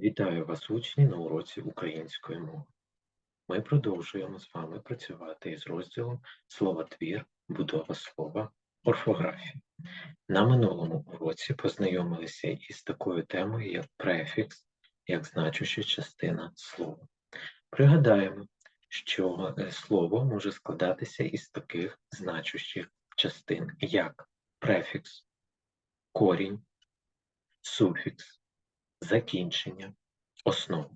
Вітаю вас, учні, на уроці української мови. Ми продовжуємо з вами працювати із розділом словотвір, будова слова, орфографія. На минулому уроці познайомилися із такою темою, як префікс, як значуща частина слова. Пригадаємо, що е, слово може складатися із таких значущих частин, як префікс, корінь, суфікс, закінчення, основа.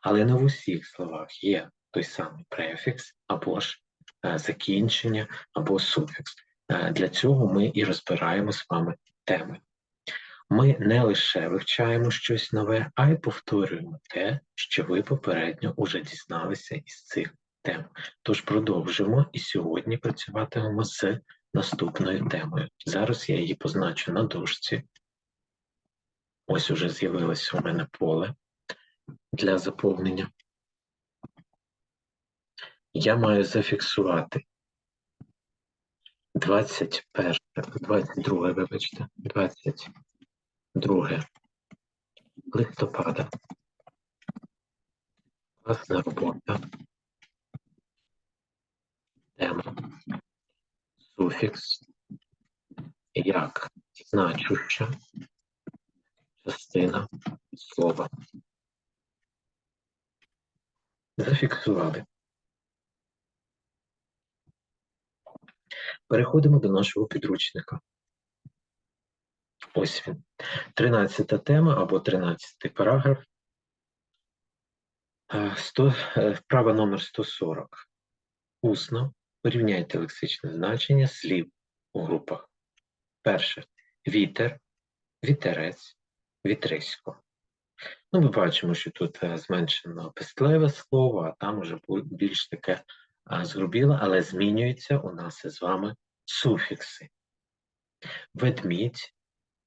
Але не в усіх словах є той самий префікс або ж е, закінчення, або суфікс. Е, Для цього ми і розбираємо з вами теми. Ми не лише вивчаємо щось нове, а й повторюємо те, що ви попередньо уже дізналися із цих тем. Тож продовжимо і сьогодні працюватимемо з наступною темою. Зараз я її позначу на дошці. Ось уже з'явилося у мене поле для заповнення. Я маю зафіксувати 21, 22, вибачте, 22 листопада. Класна робота. Тема. Суфікс. Як значуща частина слова. Зафіксували. Переходимо до нашого підручника. Ось він. Тринадцята тема або тринадцятий параграф. Е, е, Вправа номер 140. Усно порівняйте лексичне значення слів у групах. Перше. Вітер, вітерець, вітрисько. Ну, ми бачимо, що тут е, зменшено пестливе слово, а там уже більш таке а, згрубіле, але змінюються у нас із вами суфікси. Ведмідь,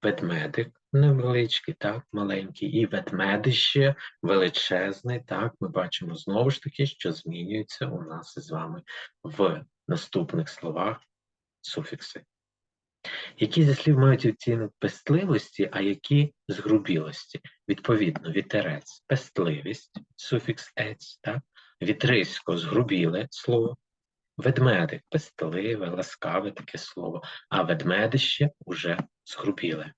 ведмедик невеличкий, так, маленький, і ведмедище величезний, так, ми бачимо знову ж таки, що змінюються у нас із вами в наступних словах суфікси. Які зі слів мають відтінок пестливості, а які згрубілості? Відповідно, вітерець пестливість, суфікс ець, так? вітрисько згрубіле слово, ведмедик пестливе, ласкаве таке слово, а ведмедище уже згрубіле.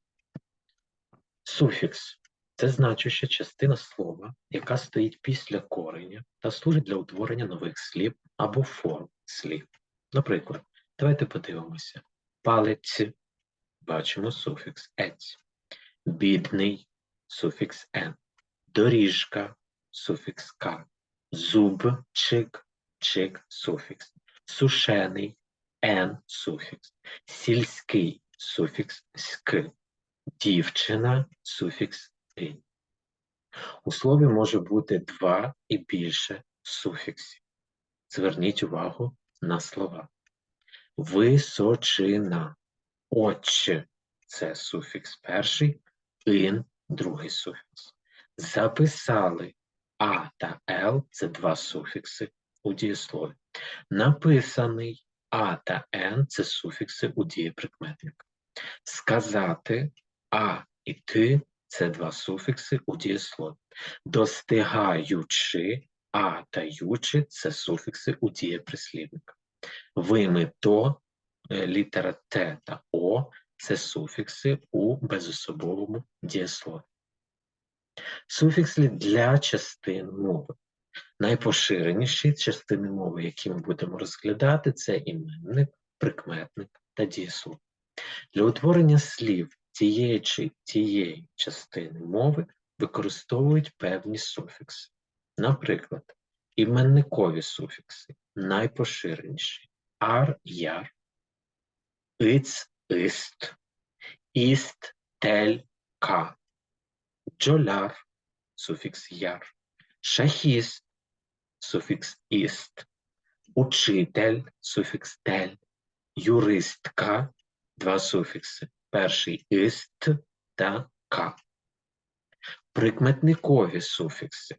Суфікс це значуща частина слова, яка стоїть після кореня та служить для утворення нових слів або форм слів. Наприклад, давайте подивимося. Палець бачимо суфікс ець, бідний суфікс ен, доріжка суфікс к, зуб чик, чик суфікс, сушений ен суфікс, сільський суфікс ськ, дівчина суфікс и. У слові може бути два і більше суфіксів. Зверніть увагу на слова. Височина. Отче це суфікс перший, ин другий суфікс. Записали а та л це два суфікси у дієслові. Написаний а та н це суфікси у дієприкметника. Сказати а і ти це два суфікси у дієслові. Достигаючи а та ючи це суфікси у дієприслівника. Вимито е, літера Т та О це суфікси у безособовому дієслові. Суфікси для частин мови. Найпоширеніші частини мови, які ми будемо розглядати, це іменник, прикметник та дієслов. Для утворення слів цієї чи тієї частини мови використовують певні суфікси. Наприклад, іменникові суфікси найпоширеніші ар, яр, иц, ист, іст, тель, ка, джоляр, суфікс яр, шахіст, суфікс іст, учитель, суфікс тель, юристка, два суфікси, перший іст та ка. Прикметникові суфікси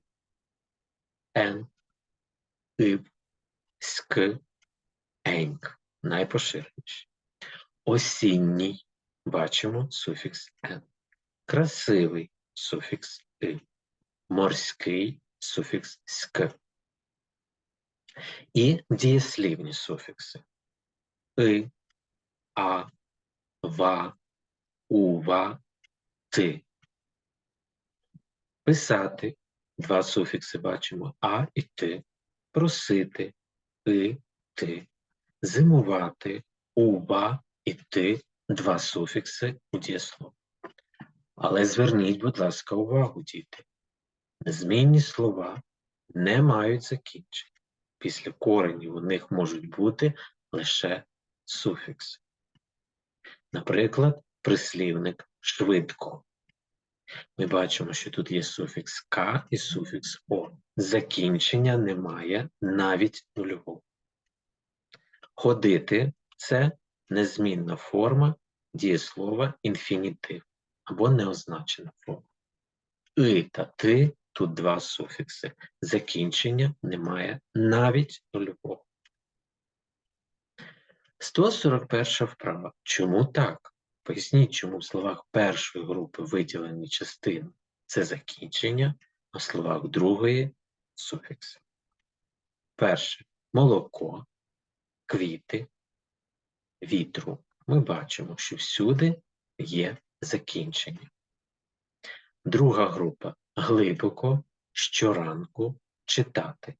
ен, ив, ськ, еньк найпоширеніші. Осінній бачимо суфікс н. Красивий суфікс и. морський суфікс ськ. І дієслівні суфікси и, а, ва, ува, ти. Писати два суфікси бачимо а і ти, просити и, ти, зимувати ува і ти два суфікси у дієслові. Але зверніть, будь ласка, увагу, діти. Незмінні слова не мають закінчень. Після коренів у них можуть бути лише суфікси. Наприклад, прислівник швидко. Ми бачимо, що тут є суфікс К і суфікс О. Закінчення немає навіть нульового. Ходити це незмінна форма дієслова інфінітив або неозначена форма. И та ти тут два суфікси. Закінчення немає навіть нульового. 141 вправа. Чому так? Поясніть, чому в словах першої групи виділені частини це закінчення, а в словах другої суфікси. Перше молоко, квіти, вітру. Ми бачимо, що всюди є закінчення. Друга група глибоко, щоранку, читати.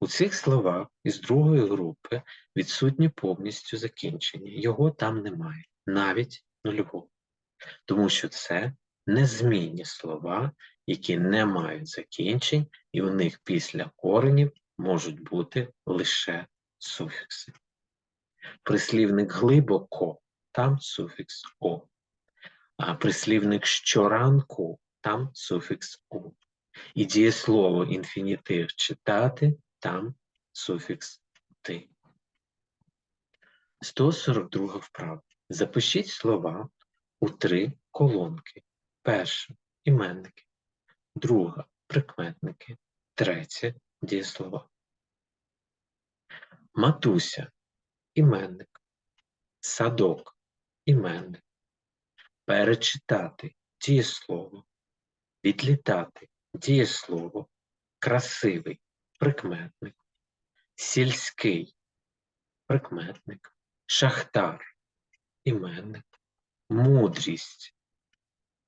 У цих словах із другої групи відсутні повністю закінчення. Його там немає, навіть нульового. Тому що це незмінні слова, які не мають закінчень, і у них після коренів можуть бути лише суфікси. Прислівник глибоко там суфікс О. А прислівник щоранку там суфікс У. І дієслово інфінітив читати там суфікс ти. 142 вправа. Запишіть слова у три колонки. Перша іменники, друга прикметники, третє дієслова. Матуся іменник, садок іменник, перечитати дієслово, відлітати дієслово, красивий прикметник, сільський прикметник, шахтар іменник, мудрість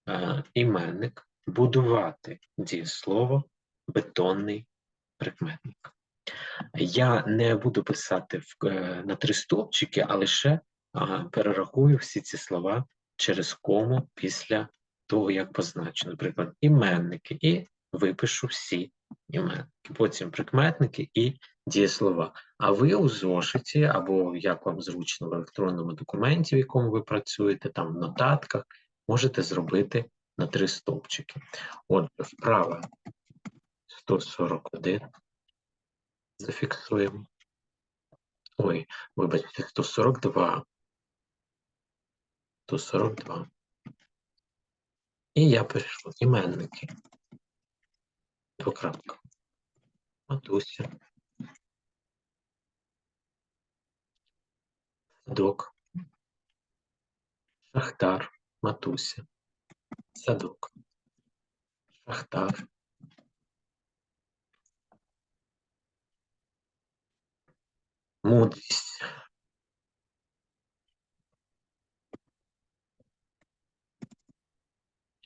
е, іменник, будувати дієслово, бетонний прикметник. Я не буду писати в, е, на три стовпчики, а лише а, перерахую всі ці слова через кому після того, як позначено. Наприклад, іменники, і випишу всі іменники, потім прикметники і дієслова. А ви у зошиті, або як вам зручно в електронному документі, в якому ви працюєте, там в нотатках, можете зробити на три стовпчики. Отже, вправа 141 зафіксуємо. Ой, вибачте, 142. 142. І я пишу іменники. Двокрапка. Матуся. Садок. Шахтар. Матуся. Садок. Шахтар. Мудрість.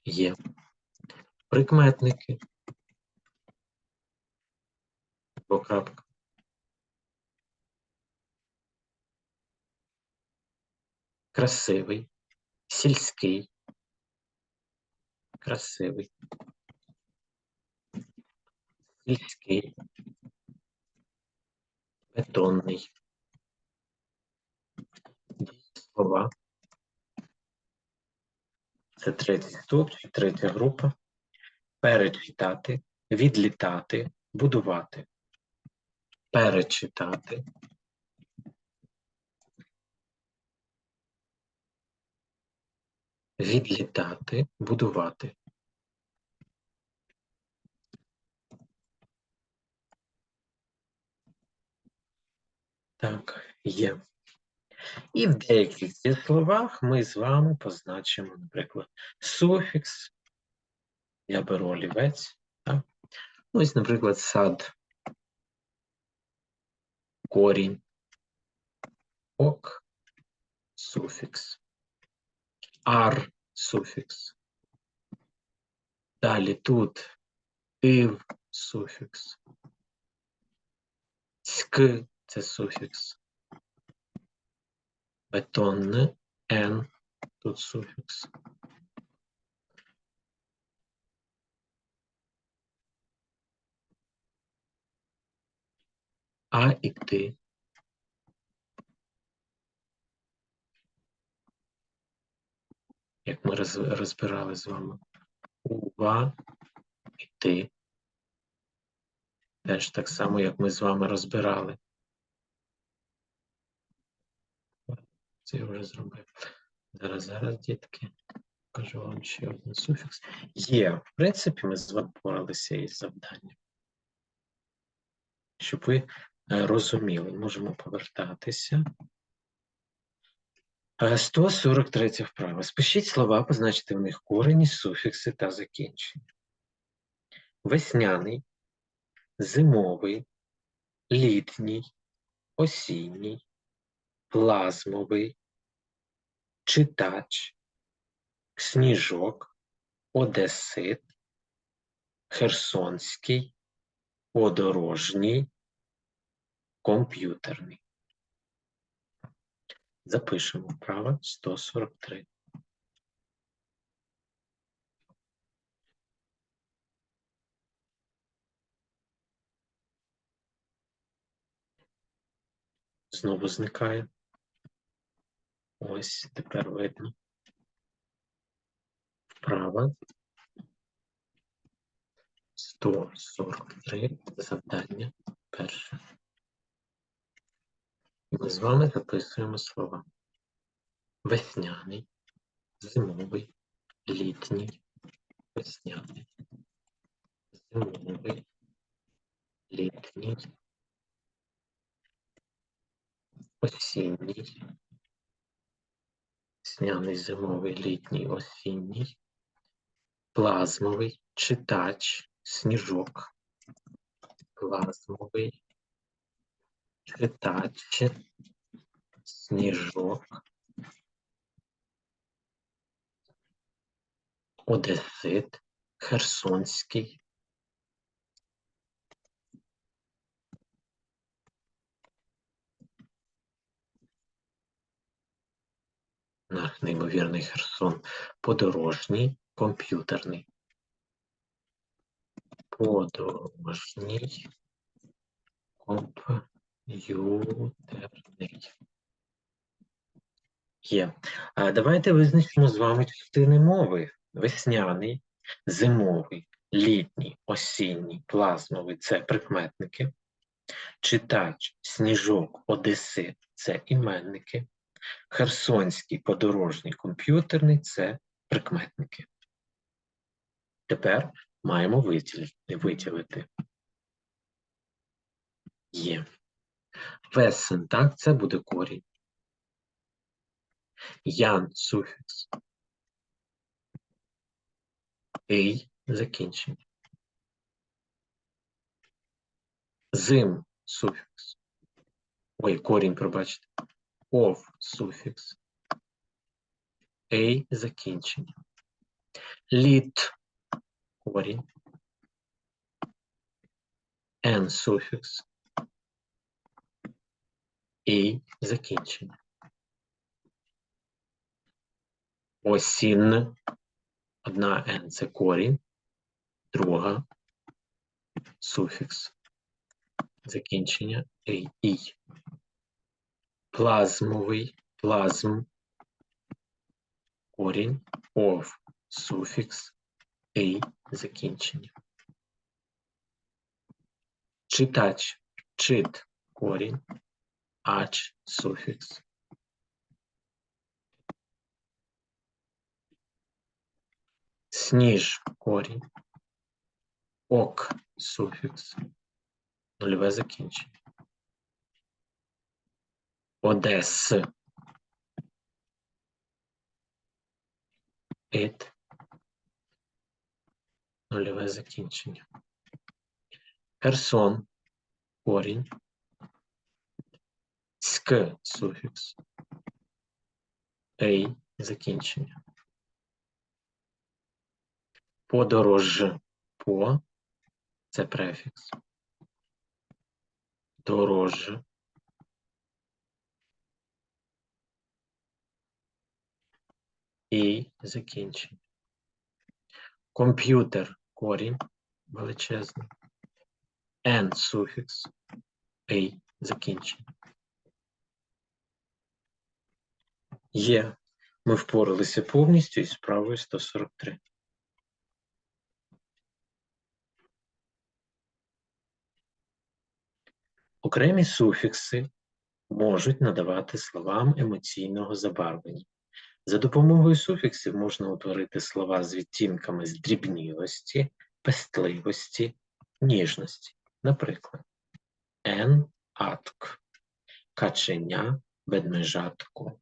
Є. Прикметники. Двокрапка. Красивий. Сільський. Красивий. Сільський. Бетонний. Слова. Це третій стовпчик, третя група. Перечитати, відлітати, будувати. Перечитати. Відлітати, будувати. Так, є. І в деяких словах ми з вами позначимо, наприклад, суфікс. Я беру олівець, так? Ось, наприклад, сад, корінь, ок, суфікс, ар, суфікс. Далі тут ив, суфікс. Ськ це суфікс. Бетонне Н тут суфікс. А і ти. Як ми розбирали з вами. Ува і ти. Теж так само, як ми з вами розбирали. Це я вже зробив. Зараз, зараз, дітки. Покажу вам ще один суфікс. Є. В принципі, ми з із завданням. Щоб ви е, розуміли, можемо повертатися. Е, 143 вправа. Спишіть слова, позначте в них корені, суфікси та закінчення. Весняний, зимовий, літній, осінній, плазмовий, читач, сніжок, одесит, херсонський, подорожній, комп'ютерний. Запишемо вправо 143. Знову зникає. Ось тепер видно. Вправо 143 завдання перше. Ми з вами записуємо слова. Весняний, зимовий, літній, весняний, зимовий, літній, осінній, весняний, зимовий, літній, осінній, плазмовий, читач, сніжок, плазмовий, читач, сніжок, одесит, херсонський, наш неймовірний Херсон, подорожній, комп'ютерний. Подорожній, комп'ютерний. Є. А давайте визначимо з вами частини мови. Весняний, зимовий, літній, осінній, плазмовий це прикметники. Читач, сніжок, одесит це іменники. Херсонський, подорожній, комп'ютерний це прикметники. Тепер маємо виділити. Є. Весен, так, це буде корінь. Ян суфікс. Ей закінчення. Зим суфікс. Ой, корінь, пробачте. Ов суфікс. Ей закінчення. Літ корінь. Н суфікс. Ей закінчення. Осінь. Одна Н це корінь, друга суфікс. Закінчення і. Плазмовий, плазм, корінь, ов, суфікс, ей, закінчення. Читач, чит, корінь, ач, суфікс. Сніж корінь. Ок суфікс. Нульове закінчення. Одес. Ит. Нульове закінчення. Херсон корінь. Ськ суфікс. Ей закінчення. Подорож по це префікс. Дорож. І закінчення. Комп'ютер корінь величезний. N суфікс. A закінчення. Є. Ми впоралися повністю із справою 143. Окремі суфікси можуть надавати словам емоційного забарвлення. За допомогою суфіксів можна утворити слова з відтінками здрібнілості, пестливості, ніжності. Наприклад, ен атк, каченя, ведмежатко,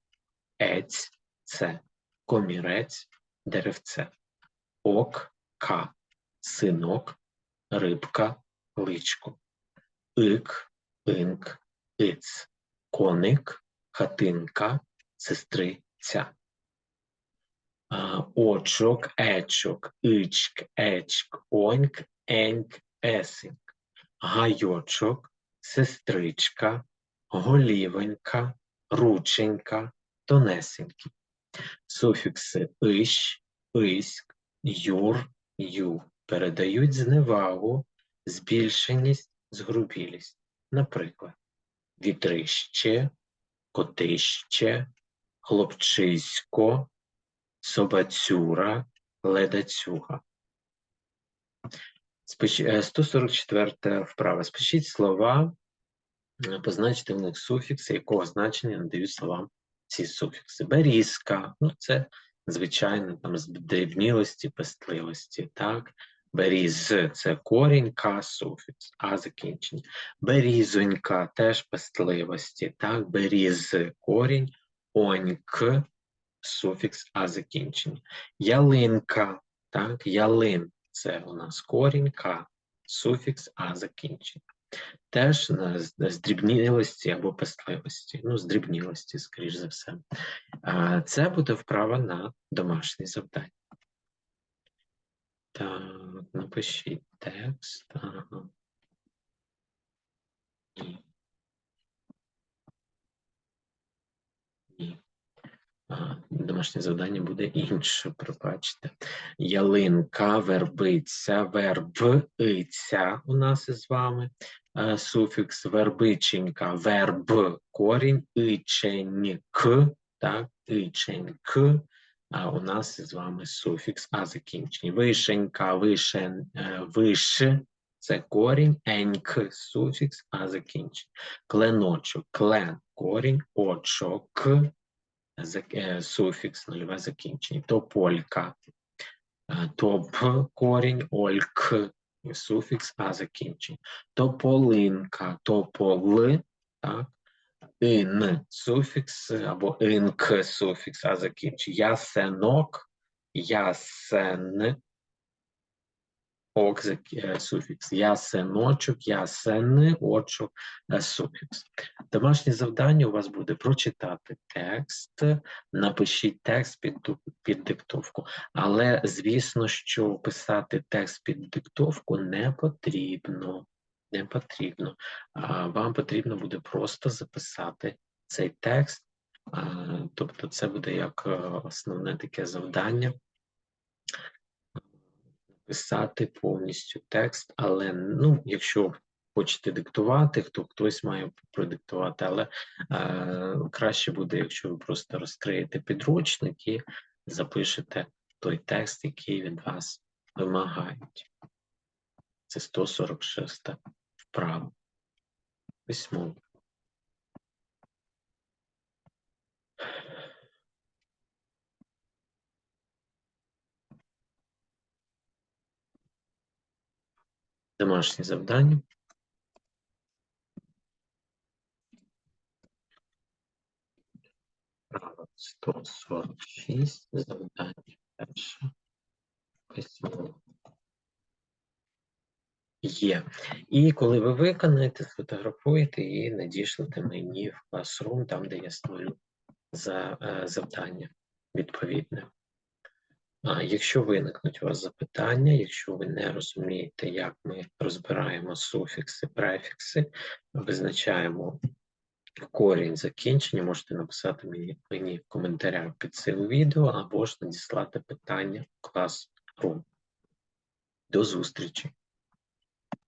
ець. Це, комірець, деревце, ок, ка, синок, рибка, личко, ик, инк, иць, коник, хатинка, сестриця. Очок, ечок, ичк, ечк, оньк, еньк, есеньк, гайочок, сестричка, голівенька, рученька, тонесенький. Суфікси ищ, иськ, юр, ю передають зневагу, збільшеність, згрубілість. Наприклад, вітрище, котище, хлопчисько, собацюра, ледацюга. Е, 144 вправа. Спишіть слова, е, позначте в них суфікси, якого значення надають словам ці суфікси. Берізка, ну це звичайно там з дрібнілості, пестливості, так. Беріз це корінь, ка суфікс, а закінчення. Берізонька теж пестливості, так. Беріз корінь, оньк суфікс а закінчення. Ялинка, так, ялин це у нас корінь К, суфікс а закінчення. Теж на здрібнілості або пестливості, ну, здрібнілості, скоріш за все. Це буде вправа на домашнє завдання. Так, напишіть текст. Ага. Домашнє завдання буде інше, пробачте. Ялинка, вербиця, вербиця у нас із вами. Е, Суфікс вербиченька, верб, корінь, иченьк, так, иченьк. А у нас із вами суфікс а закінчення. Вишенька, вишен, е, виш, це корінь, еньк, суфікс а закінчення. Кленочок, клен, корінь, очок, суфікс нульове закінчення. Тополька. полька, Топ корінь, ольк, суфікс а закінчення. Тополинка, топол, так. Ин суфікс або інк суфікс а закінчення. Ясенок, ясен, ок зак- е, суфікс. Ясеночок, ясен, очок, е, суфікс. Домашнє завдання у вас буде прочитати текст, напишіть текст під, під диктовку. Але звісно, що писати текст під диктовку не потрібно. Не потрібно. Вам потрібно буде просто записати цей текст. Тобто, це буде як е, основне таке завдання. Писати повністю текст, але ну, якщо хочете диктувати, хто хтось має продиктувати, але е, краще буде, якщо ви просто розкриєте підручник і запишете той текст, який від вас вимагають. Це 146 вправа. Письмо. Домашнє завдання. Право 146, завдання перше. Письмо. Є. І коли ви виконаєте, сфотографуєте і надішлете мені в Classroom, там, де я створю за, е, завдання відповідне. Якщо виникнуть у вас запитання, якщо ви не розумієте, як ми розбираємо суфікси, префікси, визначаємо корінь закінчення, можете написати мені, мені в коментарях під цим відео або ж надіслати питання в Classroom. До зустрічі!